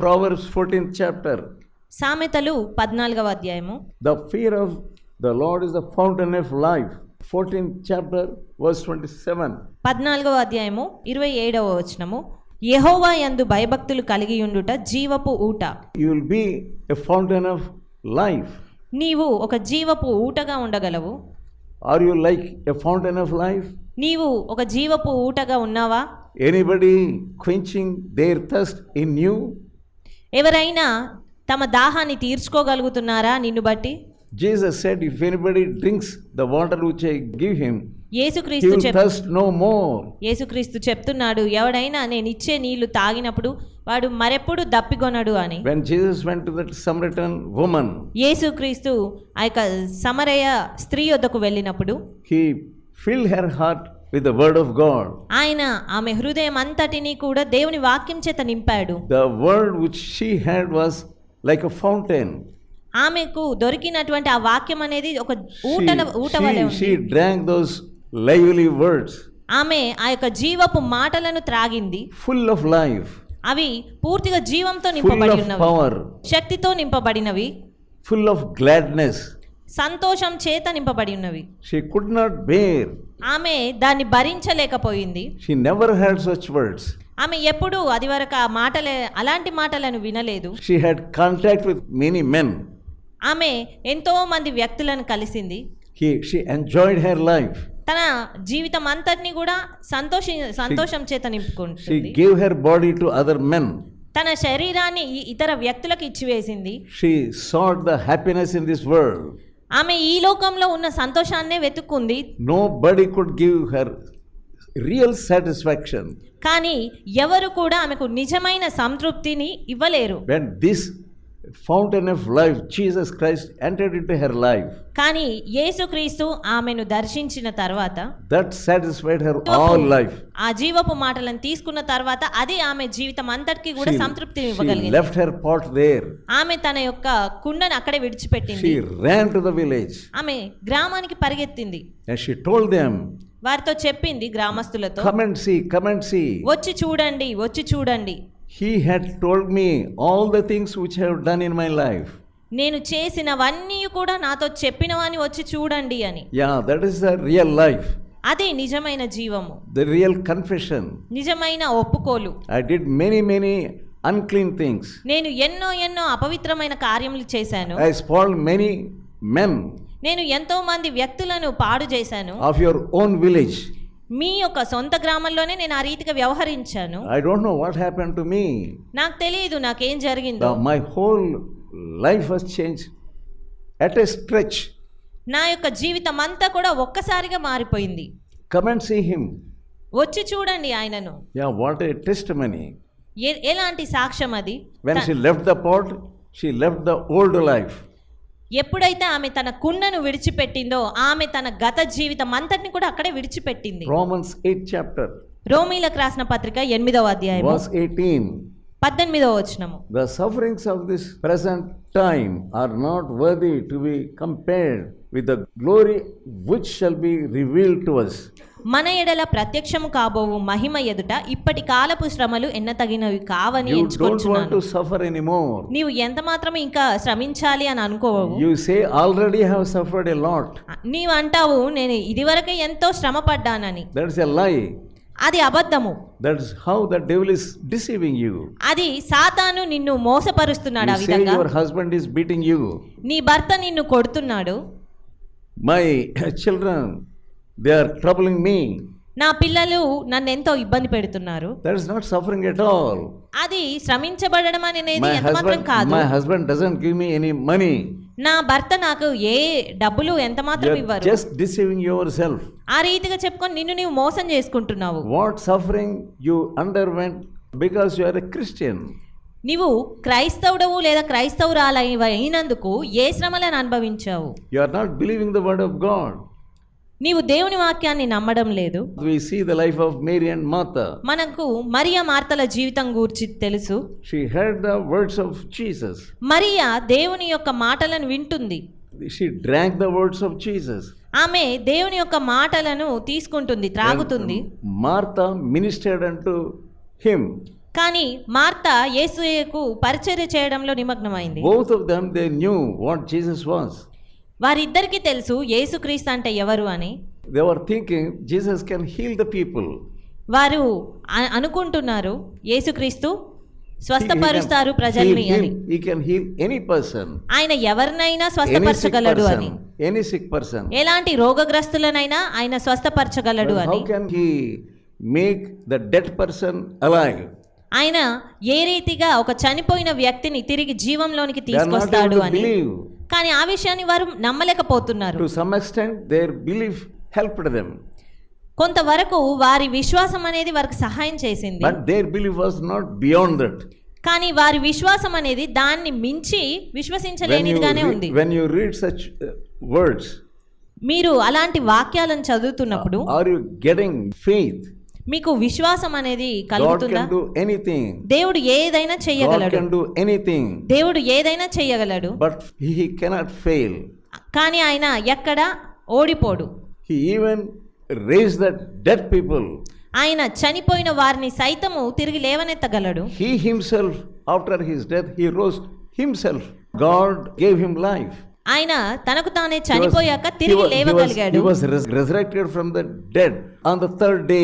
Proverbs fourteen chapter సామెతలు పద్నాలుగవ అధ్యాయము. The fear of the Lord is the fountain of life fourteen chapter verse twenty seven పద్నాలుగవ అధ్యాయము ఇరవై ఏడవ వచనము. యహోవా యందు భయభక్తులు కలిగి ఉండుట జీవపు ఊట. You will be a fountain of life నీవు ఒక జీవపు ఊటగా ఉండగలవు. Are you like a fountain of life నీవు ఒక జీవపు ఊటగా ఉన్నావా? Anybody quenching their thirst in you ఎవరైనా తమ దాహాన్ని తీర్చుకోగలుగుతున్నారా నిన్ను బట్టి said, If anybody drinks the water which I give him, he యేసుక్రీస్తు will చెప్ thirst no more. యేసుక్రీస్తు చెప్తున్నాడు ఎవడైనా నేను ఇచ్చే నీళ్ళు తాగినప్పుడు వాడు మరెప్పుడు దప్పికొనడు అని When Jesus went to that Samaritan woman, యేసుక్రీస్తు ఆ యొక్క సమరయ స్త్రీ వద్దకు వెళ్ళినప్పుడు he filled her heart with the word of God. ఆయన ఆమె హృదయం అంతటినీ కూడా దేవుని వాక్యం చేత నింపాడు The word which she had was like a fountain. ఆమెకు దొరికినటువంటి ఆ వాక్యం అనేది ఒక ఊటల ఊట వలె ఉంది she drank those lively words, ఆమె ఆ యొక్క జీవపు మాటలను త్రాగింది full of life, అవి పూర్తిగా జీవంతో full నింపబడి ఉన్నవి power, శక్తితో నింపబడినవి full of gladness. సంతోషం చేత నింపబడి ఉన్నవి. షీ కుడ్ నాట్ బేర్ ఆమె దాన్ని భరించలేకపోయింది. She never had such words ఆమె ఎప్పుడు అది వరకు ఆ మాటలే అలాంటి మాటలను వినలేదు. She had contact with many men ఆమె ఎంతో మంది వ్యక్తులను కలిసింది. He she enjoyed her life తన జీవితం అంతటిని కూడా సంతోష సంతోషం చేత నింపుకుంది she give her body to other men తన శరీరాన్ని ఇతర వ్యక్తులకు ఇచ్చివేసింది. She sought the happiness in this world ఆమె ఈ లోకంలో ఉన్న సంతోషాన్నే వెతుక్కుంది Nobody could give her real satisfaction. కానీ ఎవరు కూడా ఆమెకు నిజమైన సంతృప్తిని ఇవ్వలేరు When this fountain of life Jesus Christ entered in her life కానీ యేసు క్రీస్తు ఆమెను దర్శించిన తర్వాత that satisfied her all life ఆ జీవపు మాటలను తీసుకున్న తర్వాత అది ఆమె జీవితం అంతటికీ కూడా సంతృప్తి ఇవ్వగలిగింది. లెఫ్ట్ హెర్ పాట్ దేర్ ఆమె తన యొక్క కుండను అక్కడే విడిచిపెట్టింది. She ran to the village ఆమె గ్రామానికి పరిగెత్తింది. అండ్ షీ టోల్డ్ దెం వారితో చెప్పింది గ్రామస్తులతో కమెంట్ సి కమెంట్ సి వచ్చి చూడండి వచ్చి చూడండి. He had told me all the things which have done in my life నేను చేసినవన్నీ కూడా నాతో చెప్పినవాని వచ్చి చూడండి అని. Yeah that is the real life అదే నిజమైన జీవము. ద రియల్ కన్ఫెషన్ నిజమైన ఒప్పుకోలు. I did many many unclean things నేను ఎన్నో ఎన్నో అపవిత్రమైన కార్యములు చేశాను. ఐ స్పాల్ మెనీ మెన్ నేను ఎంతో మంది వ్యక్తులను పాడు చేశాను. ఆఫ్ యువర్ ఓన్ విలేజ్ మీ యొక్క సొంత గ్రామంలోనే నేను ఆ రీతిగా వ్యవహరించాను. I don't know what happen to me నాకు తెలియదు నాకు ఏం జరిగిందో my whole life has change at a stretch నా యొక్క జీవితం అంతా కూడా ఒక్కసారిగా మారిపోయింది. కమెంట్ సీ హిమ్ వచ్చి చూడండి ఆయనను. యా వాట్ ఎ టెస్ట్ ఏ ఎలాంటి సాక్ష్యం అది? When she left the pot she left the old life ఎప్పుడైతే ఆమె తన కుండను విడిచిపెట్టిందో ఆమె తన గత జీవితం అంతటిని కూడా అక్కడే విడిచిపెట్టింది Romans 8 chapter, రోమీలకు రాసిన పత్రిక ఎనిమిదవ అధ్యాయం verse 18. పద్దెనిమిదవ వచ్చినము the sufferings of this present time are not worthy to be compared with the glory which shall be reveal to us. మన ఎడల ప్రత్యక్షము కాబోవు మహిమ ఎదుట ఇప్పటి కాలపు శ్రమలు ఎన్న తగినవి కావని ఎంచుకొంటున్నాను సఫర్ ఎనీమోర్ నీవు ఎంత మాత్రం ఇంకా శ్రమించాలి అని అనుకోవవు. You say already have suffered a lot నీవు అంటావు నేను ఇదివరకే ఎంతో శ్రమ పడ్డానని దట్స్ ఎ అది అబద్ధము. That's how the devil is deceiving you అది సాతాను నిన్ను మోసపరుస్తున్నాడు ఆ విధంగా. Your husband is beating you నీ భర్త నిన్ను కొడుతున్నాడు. My children they are troubling me నా పిల్లలు నన్ను ఎంతో ఇబ్బంది పెడుతున్నారు. That is not suffering at all అది శ్రమించబడడం అనేది ఎంత మాత్రం కాదు. My husband doesn't give me any money నా భర్త నాకు ఏ డబ్బులు ఎంత మాత్రం ఇవ్వరు. జస్ట్ డిసీవింగ్ యువర్ సెల్ఫ్ ఆ రీతిగా చెప్పుకొని నిన్ను నీవు మోసం చేసుకుంటున్నావు. What suffering you underwent because you are a Christian నీవు క్రైస్తవుడవు లేదా క్రైస్తవురాలైనందుకు ఏ శ్రమలను అనుభవించావు? You are not believing the word of God నీవు దేవుని వాక్యాన్ని నమ్మడం లేదు We see the life of Mary and Martha. మనకు మరియా మార్తల జీవితం గూర్చి తెలుసు She heard the words of Jesus. Mariya దేవుని యొక్క మాటలను వింటుంది She drank the words of Jesus. ఆమె దేవుని యొక్క మాటలను తీసుకుంటుంది త్రాగుతుంది Martha ministered unto him. కానీ మార్త యేసుకు పరిచర్య చేయడంలో నిమగ్నమైంది Both of them, they knew what Jesus was. వారిద్దరికి తెలుసు యేసుక్రీస్తు అంటే ఎవరు అని. They thinking Jesus can heal the people వారు అనుకుంటున్నారు యేసుక్రీస్తు స్వస్థపరుస్తారు ప్రజల్ని అని. He can heal any person ఆయన ఎవరినైనా స్వస్థపరచగలడు అని. ఎనీ సిక్ పర్సన్ ఎలాంటి రోగగ్రస్తులనైనా ఆయన స్వస్థపరచగలడు అని. How can he make the dead person alive ఆయన ఏ రీతిగా ఒక చనిపోయిన వ్యక్తిని తిరిగి జీవంలోనికి తీసుకొస్తాడు అని. కానీ ఆ విషయాన్ని వారు నమ్మలేకపోతున్నారు. To their belief helped them కొంతవరకు వారి విశ్వాసం అనేది వారికి సహాయం చేసింది. Their belief was not beyond that కానీ వారి విశ్వాసం అనేది దాన్ని మించి విశ్వసించలేనిదిగానే ఉంది. When you read such words మీరు అలాంటి వాక్యాలను చదువుతున్నప్పుడు ఆర్ యు గెటింగ్ ఫెయిత్ మీకు విశ్వాసం అనేది కలుగుతుందా? ఎనీథింగ్ దేవుడు ఏదైనా చేయగలడు. ఎనీథింగ్ దేవుడు ఏదైనా చేయగలడు. బట్ హీ కెనాట్ ఫెయిల్ కానీ ఆయన ఎక్కడ? ఓడిపోడు. He even raise the dead people ఆయన చనిపోయిన వారిని సైతము తిరిగి లేవనెత్తగలడు. He himself after his death he rose himself God gave him life ఆయన తనకు తానే చనిపోయాక తిరిగి లేవగలిగాడు. He from the dead on the third day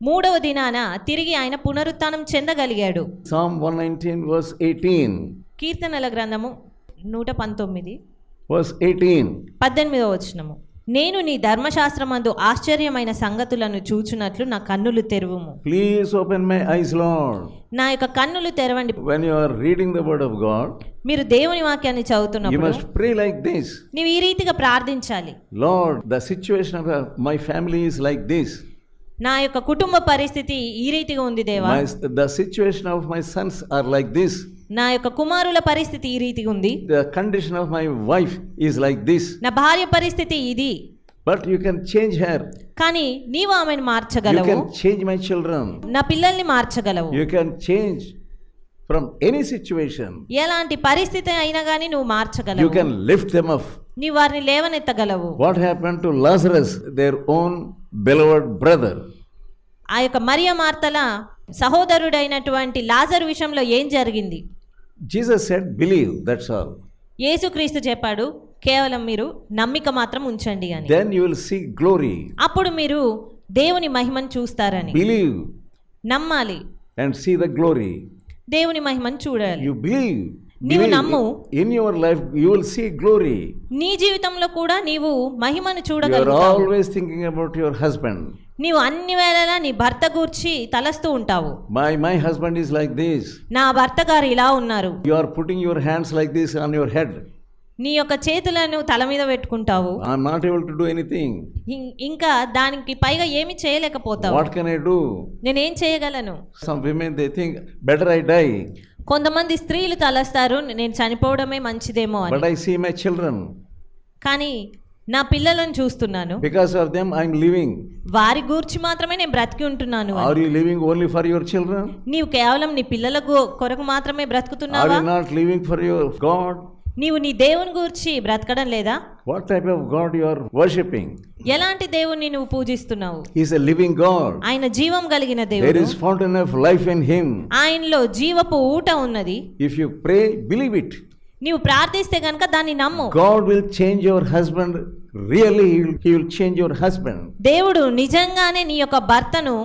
మూడవ దినాన తిరిగి ఆయన పునరుత్థానం చెందగలిగాడు Psalm 119, verse 18. కీర్తనల గ్రంథము నూట పంతొమ్మిది Verse 18. పద్దెనిమిదవ వచనము నేను నీ ధర్మశాస్త్రమందు ఆశ్చర్యమైన సంగతులను చూచున్నట్లు నా కన్నులు తెరువుము Please open my eyes, Lord. నా యొక్క కన్నులు తెరవండి When you are reading the Word of God, మీరు దేవుని వాక్యాన్ని చదువుతున్నప్పుడు must pray like this నీవు ఈ రీతిగా ప్రార్థించాలి Lord, the situation of my family is like this. నా యొక్క కుటుంబ పరిస్థితి ఈ రీతిగా ఉంది దేవా. The situation of my sons are like this నా యొక్క కుమారుల పరిస్థితి ఈ రీతిగా ఉంది. The condition of my wife is like this నా భార్య పరిస్థితి ఇది. But you can change her కానీ నీవు ఆమెను మార్చగలవు. You can change my children నా పిల్లల్ని మార్చగలవు. You can change from any situation ఎలాంటి పరిస్థితి అయినా గానీ నువ్వు మార్చగలవు. You can lift them up నీ వారిని లేవనెత్తగలవు. What happen to Lazarus their own beloved brother? ఆ యొక్క మరియ మార్తల సహోదరుడైనటువంటి లాజరు విషయంలో ఏం జరిగింది Jesus said, Believe, that's all. యేసుక్రీస్తు చెప్పాడు కేవలం మీరు నమ్మిక మాత్రం ఉంచండి అని Then you will see glory. అప్పుడు మీరు దేవుని మహిమను చూస్తారని Believe నమ్మాలి and see the glory. దేవుని మహిమను చూడాలి You believe. నీవు నమ్ము. In your life you see glory నీ జీవితంలో కూడా నీవు మహిమను చూడగలుగుతావు. Always thinking about your husband నీవు అన్ని వేళలా నీ భర్త గురించి తలస్తూ ఉంటావు. My my husband is like this నా భర్త గారు ఇలా ఉన్నారు. You putting your hands like this on your head నీ యొక్క చేతులను తల మీద పెట్టుకుంటావు. I not to do anything ఇంకా దానికి పైగా ఏమి చేయలేకపోతావు. వాట్ చేయగలను? Some women they think better I die కొంతమంది స్త్రీలు తలస్తారు నేను చనిపోవడమే మంచిదేమో అని. బట్ ఐ చిల్డ్రన్ కానీ నా పిల్లలను చూస్తున్నాను. Because of them I am living వారి గురించి మాత్రమే నేను బ్రతికి ఉంటున్నాను are you living only for your children నీవు కేవలం నీ పిల్లలకు కొరకు మాత్రమే బ్రతుకుతున్నావా? Are you not living for your God నీవు నీ దేవుని గురించి బ్రతకడం లేదా? What type of God you are worshipping ఎలాంటి దేవుణ్ణి నువ్వు పూజిస్తున్నావు? He is a living God ఆయన జీవం కలిగిన దేవుడు. There is fountain of life in him ఆయనలో జీవపు ఊట ఉన్నది. If you pray believe it నీవు ప్రార్థిస్తే గనుక దాన్ని నమ్ము. God will change your husband really he will change your husband దేవుడు నిజంగానే నీ యొక్క భర్తను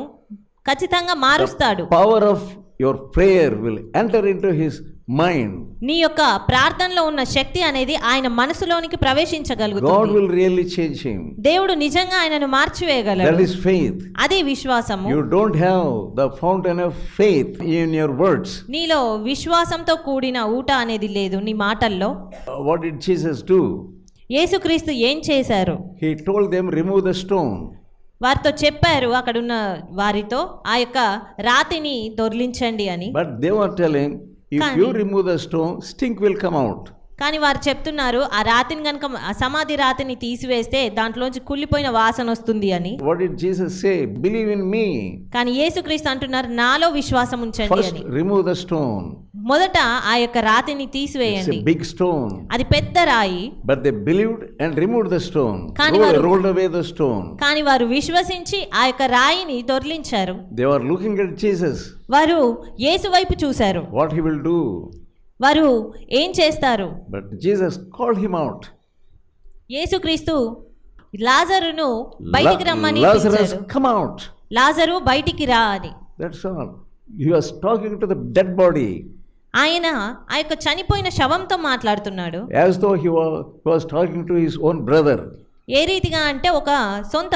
ఖచ్చితంగా మారుస్తాడు. Power of your prayer will enter into his mind నీ యొక్క ప్రార్థనలో ఉన్న శక్తి అనేది ఆయన మనసులోనికి ప్రవేశించగలుగుతాడు గాడ్ దేవుడు నిజంగా ఆయనను మార్చివేయగలడు. దట్ అదే విశ్వాసము. Don't have the fountain of faith in your words నీలో విశ్వాసంతో కూడిన ఊట అనేది లేదు నీ మాటల్లో. వాట్ డిడ్ జీసస్ డు యేసుక్రీస్తు ఏం చేశారు? He told them remove the stone వారితో చెప్పారు అక్కడ ఉన్న వారితో ఆ యొక్క రాతిని దొర్లించండి అని. But they telling if you remove the stone, stink will come out. కానీ వారు చెప్తున్నారు ఆ రాతిని కనుక సమాధి రాతిని తీసివేస్తే దాంట్లోంచి కుళ్ళిపోయిన వాసన వస్తుంది అని. What it Jesus believe me కానీ యేసుక్రీస్తు అంటున్నారు నాలో విశ్వాసం ఉంచండి రిమూవ్ ద స్టోన్ మొదట ఆ యొక్క రాతిని తీసివేయండి. బిగ్ స్టోన్ అది పెద్ద రాయి. But they believed and removed the stone కానీ వారు రోల్డ్ అవే ద కానీ వారు విశ్వసించి ఆ యొక్క రాయిని తొరలించారు దే ఆర్ లుకింగ్ జీసస్ వారు యేసు వైపు చూశారు. వాట్ హి విల్ డు వారు ఏం చేస్తారు? But Jesus called him out యేసుక్రీస్తు లాజరును బయటికి రమ్మని కమ్ అవుట్ లాజరు బయటికి రా అని. That's talking to the dead body ఆయన ఆ యొక్క చనిపోయిన శవంతో మాట్లాడుతున్నాడు. As talking to his own brother ఏ రీతిగా అంటే ఒక సొంత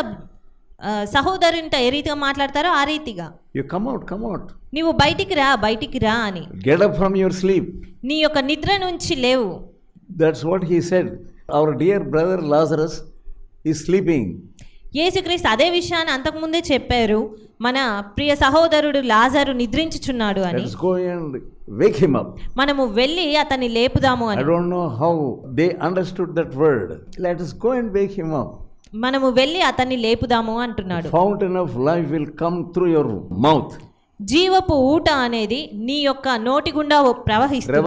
సహోదరు సహోదరునితో ఏ రీతిగా మాట్లాడతారో ఆ రీతిగా. You come out come out నీవు బయటికి రా బయటికి రా అని. Get up from your sleep నీ యొక్క నిద్ర నుంచి లేవు. That's what he said our dear brother Lazarus ఈ స్లీపింగ్ యేసుక్రీస్తు అదే విషయాన్ని అంతకుముందే చెప్పారు. మన ప్రియ సహోదరుడు లాజరు నిద్రించుచున్నాడు అని. లెట్స్ వేక్ హిమ్ అప్ మనము వెళ్ళి అతన్ని లేపుదాము అని. I don't know how they understood that word let's go and wake him up మనము వెళ్ళి అతన్ని లేపుదాము అంటున్నాడు Fountain of life will come through your mouth. జీవపు ఊట అనేది నీ యొక్క నోటి గుండా ప్రవహిస్తుంది